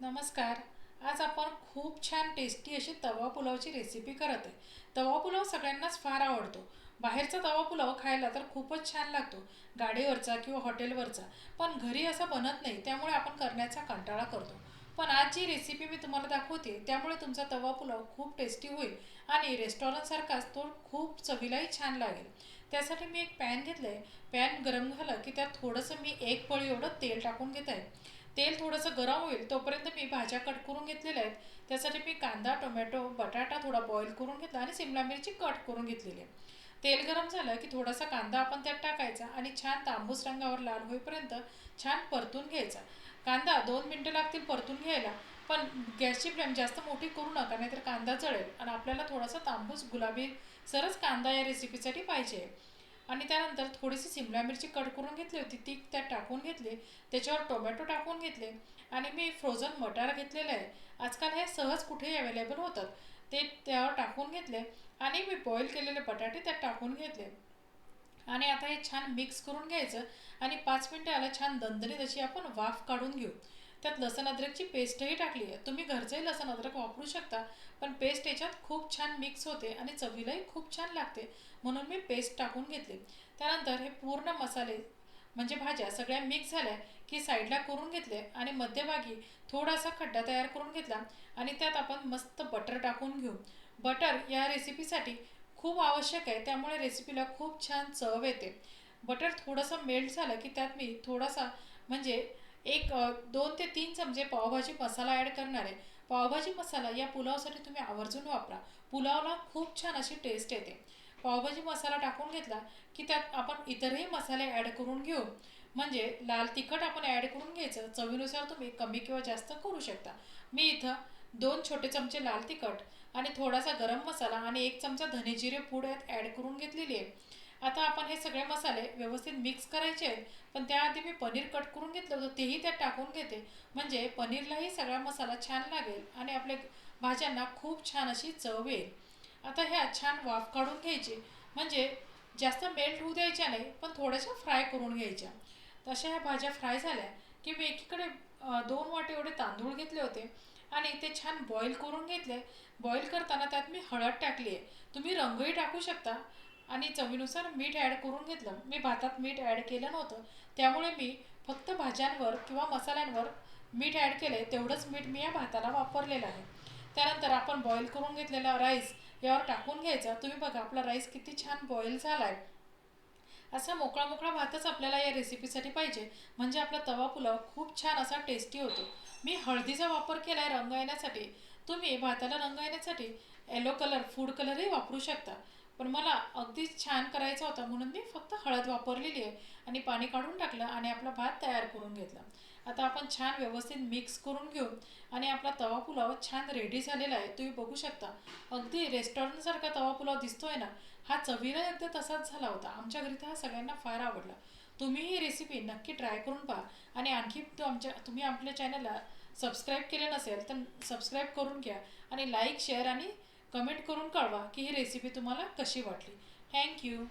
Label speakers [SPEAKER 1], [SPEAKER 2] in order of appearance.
[SPEAKER 1] नमस्कार. आज आपण खूप छान टेस्टी अशी तवा पुलावची रेसिपी करत आहे. तवा पुलाव सगळ्यांनाच फार आवडतो. बाहेरचा तवा पुलाव खायला तर खूपच छान लागतो. गाडीवरचा किंवा हॉटेलवरचा पण घरी असा बनत नाही त्यामुळे आपण करण्याचा कंटाळा करतो. पण आज जी रेसिपी मी तुम्हाला दाखवते त्यामुळे तुमचा तवा पुलाव खूप टेस्टी होईल आणि रेस्टॉरंटसारखाच तो खूप चवीलाही छान लागेल. त्यासाठी मी एक पॅन घेतलं आहे पॅन गरम झालं की त्यात थोडंसं मी एक पळी एवढं तेल टाकून घेत आहे. तेल थोडंसं गरम होईल तोपर्यंत मी भाज्या कट करून घेतलेल्या आहेत. त्यासाठी मी कांदा टोमॅटो बटाटा थोडा बॉईल करून घेतला आणि सिमला मिरची कट करून घेतलेली आहे. तेल गरम झालं की थोडासा कांदा आपण त्यात टाकायचा आणि छान तांबूस रंगावर लाल होईपर्यंत छान परतून घ्यायचा. कांदा दोन मिनटं लागतील परतून घ्यायला पण गॅसची फ्लेम जास्त मोठी करू नका नाहीतर कांदा जळेल आणि आपल्याला थोडासा तांबूस गुलाबी सरच कांदा या रेसिपीसाठी पाहिजे आणि त्यानंतर थोडीशी सिमला मिरची कट करून घेतली होती ती त्यात टाकून घेतली त्याच्यावर टोमॅटो टाकून घेतले आणि मी फ्रोझन मटार घेतलेलं आहे. आजकाल हे सहज कुठेही अवेलेबल होतात. ते त्यावर टाकून घेतले आणि मी बॉईल केलेले बटाटे त्यात टाकून घेतले. आणि आता हे छान मिक्स करून घ्यायचं आणि पाच मिनटं याला छान दणदणीत अशी आपण वाफ काढून घेऊ. त्यात लसण अद्रकची पेस्टही टाकली आहे. तुम्ही घरचंही लसण अद्रक वापरू शकता पण पेस्ट याच्यात खूप छान मिक्स होते आणि चवीलाही खूप छान लागते. म्हणून मी पेस्ट टाकून घेतली. त्यानंतर हे पूर्ण मसाले म्हणजे भाज्या सगळ्या मिक्स झाल्या की साईडला करून घेतले आणि मध्यभागी थोडासा खड्डा तयार करून घेतला आणि त्यात आपण मस्त बटर टाकून घेऊ. बटर या रेसिपीसाठी खूप आवश्यक आहे त्यामुळे रेसिपीला खूप छान चव येते. बटर थोडंसं मेल्ट झालं की त्यात मी थोडासा म्हणजे एक दोन ते तीन चमचे पावभाजी मसाला ॲड करणार आहे. पावभाजी मसाला या पुलावसाठी तुम्ही आवर्जून वापरा. पुलावला खूप छान अशी टेस्ट येते. पावभाजी मसाला टाकून घेतला की त्यात आपण इतरही मसाले ॲड करून घेऊ. म्हणजे लाल तिखट आपण ॲड करून घ्यायचं. चवीनुसार तुम्ही कमी किंवा जास्त करू शकता. मी इथं दोन छोटे चमचे लाल तिखट आणि थोडासा गरम मसाला आणि एक चमचा धनेजिरे पूड यात ॲड करून घेतलेली आहे. आता आपण हे सगळे मसाले व्यवस्थित मिक्स करायचे आहेत. पण त्याआधी मी पनीर कट करून घेतलं होतं तेही त्यात टाकून घेते. म्हणजे पनीरलाही सगळा मसाला छान लागेल आणि आपल्या भाज्यांना खूप छान अशी चव येईल. आता ह्या छान वाफ काढून घ्यायची. म्हणजे जास्त मेल्ट होऊ द्यायच्या नाही पण थोड्याशा फ्राय करून घ्यायच्या. तशा ह्या भाज्या फ्राय झाल्या की मी एकीकडे दोन वाटे एवढे तांदूळ घेतले होते आणि ते छान बॉईल करून घेतले. बॉईल करताना त्यात मी हळद टाकली आहे. तुम्ही रंगही टाकू शकता. आणि चवीनुसार मीठ ॲड करून घेतलं. मी भातात मीठ ॲड केलं नव्हतं. त्यामुळे मी फक्त भाज्यांवर किंवा मसाल्यांवर मीठ ॲड केलं आहे तेवढंच मीठ मी या भाताला वापरलेलं आहे. त्यानंतर आपण बॉईल करून घेतलेला राईस यावर टाकून घ्यायचा. तुम्ही बघा आपला राईस किती छान बॉईल झाला आहे असा मोकळा मोकळा भातच आपल्याला या रेसिपीसाठी पाहिजे. म्हणजे आपला तवा पुलाव खूप छान असा टेस्टी होतो. मी हळदीचा वापर केला आहे रंग येण्यासाठी. तुम्ही भाताला रंग येण्यासाठी येलो कलर फूड कलरही वापरू शकता. पण मला अगदीच छान करायचा होता म्हणून मी फक्त हळद वापरलेली आहे आणि पाणी काढून टाकलं आणि आपला भात तयार करून घेतला. आता आपण छान व्यवस्थित मिक्स करून घेऊ आणि आपला तवा पुलाव छान रेडी झालेला आहे. तुम्ही बघू शकता. अगदी रेस्टॉरंटसारखा तवा पुलाव दिसतोय ना हा चवीला एकदा तसाच झाला होता. आमच्या घरी तर हा सगळ्यांना फार आवडला. तुम्ही ही रेसिपी नक्की ट्राय करून पहा आणि आणखी तो आमच्या तुम्ही आपल्या चॅनलला सबस्क्राईब केले नसेल तर सबस्क्राईब करून घ्या आणि लाईक शेअर आणि कमेंट करून कळवा की ही रेसिपी तुम्हाला कशी वाटली. थँक्यू